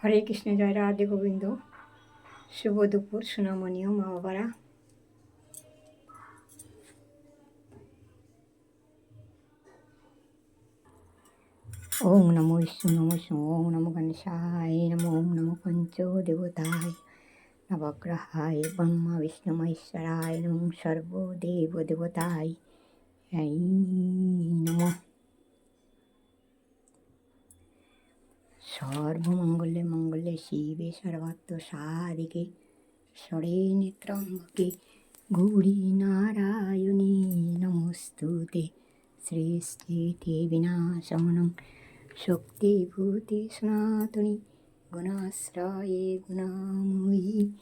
হরে কৃষ্ণ, জয় রাধে গোবিন্দ। শুভ দুপুর সোনামণিও মা বাবারা। ওম নমো বিষ্ণু, নমো ওম নমো গণেশায়, নমো ওম নমো পঞ্চ দেবতায় নবগ্রহায়, ব্রহ্মা, বিষ্ণু, মহেশ্বরায়, নম সর্বদেব দেবতায় নমঃ। সর্বমঙ্গলে মঙ্গলে শিবে সর্বাত্ম সাধিকে, স্বরে নেত্রম্বকে গৌরী নারায়ণী নমস্তুতে। সৃষ্টিতে বিনাশমনং শক্তিভূতে সনাতনী, গুণাশ্রয়ে গুণাময়ী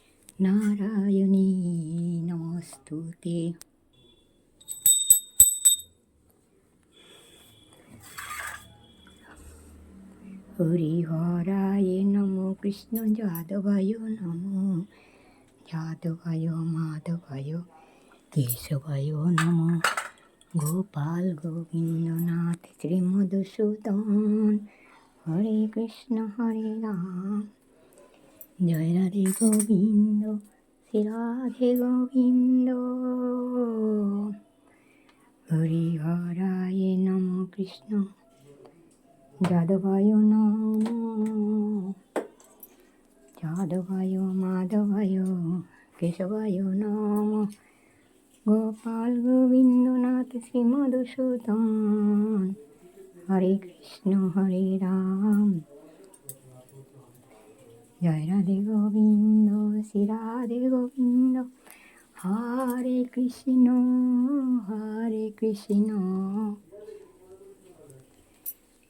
নারায়ণী নমস্তুতে। হরিহরায় নমো কৃষ্ণ যাদবায় নমো। যাদবায়, মাধবায়, কেশবায় নমো। গোপাল গোবিন্দনাথ শ্রী মধুসূদন হরে কৃষ্ণ, হরে রাম। জয় রাধে গোবিন্দ, শ্রী গোবিন্দ। হরিহরায় নম কৃষ্ণ। যাদবায় নম যাদবায় মাধবায় কেশবায় নম গোপাল গোবিন্দনাথ শ্রী মধুসূদন হরে কৃষ্ণ হরে রাম জয় রাধে গোবিন্দ শ্রী রাধে গোবিন্দ হরে কৃষ্ণ হরে কৃষ্ণ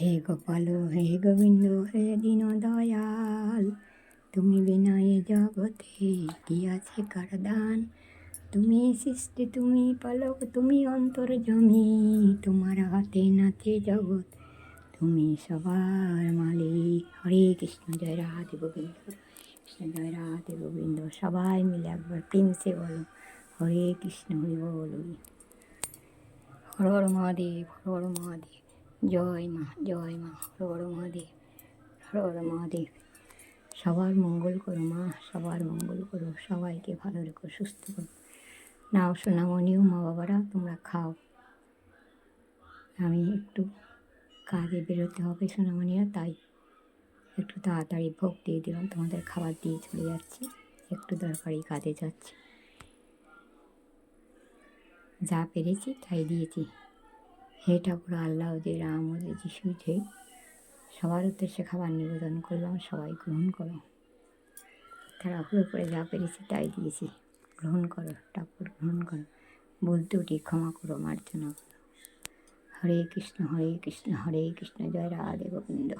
হে গোপাল, হে গোবিন্দ, হে দীন দয়াল তুমি বিনয় জগতে কি আছে কারদান? তুমি সৃষ্টি, তুমি পালক, তুমি অন্তর জমি, তোমার হাতে নাচে জগৎ, তুমি সবার মালিক। হরে কৃষ্ণ, জয় রাধে গোবিন্দ কৃষ্ণ, জয় রাধে গোবিন্দ, সবাই মিলে একবার প্রেমসে বলো, হরে কৃষ্ণ, হরি বল। হর হর মহাদেব, হর হর মহাদেব। জয় মা জয় মা, হর মহাদেব হর মহাদেব। সবার মঙ্গল করো মা, সবার মঙ্গল করো, সবাইকে ভালো রেখো, সুস্থ করো। নাও সোনামণিও মা বাবারা, তোমরা খাও। আমি একটু কাজে বেরোতে হবে সোনামণিরা তাই একটু তাড়াতাড়ি ভোগ দিয়ে দিলাম। তোমাদের খাবার দিয়ে চলে যাচ্ছি, একটু দরকারি কাজে যাচ্ছি। যা পেরেছি, তাই দিয়েছি। হে ঠাকুর আল্লাহ যে রাম যে যিশু যে সবার উদ্দেশ্যে খাবার নিবেদন করলাম, সবাই গ্রহণ করো। তারা হুড়ো করে যা পেরেছি তাই দিয়েছি। গ্রহণ করো, ঠাকুর, গ্রহণ করো। বলতে উঠি, ক্ষমা করো, মার্জনা করো। হরে কৃষ্ণ হরে কৃষ্ণ হরে কৃষ্ণ, জয় রাধে গোবিন্দ।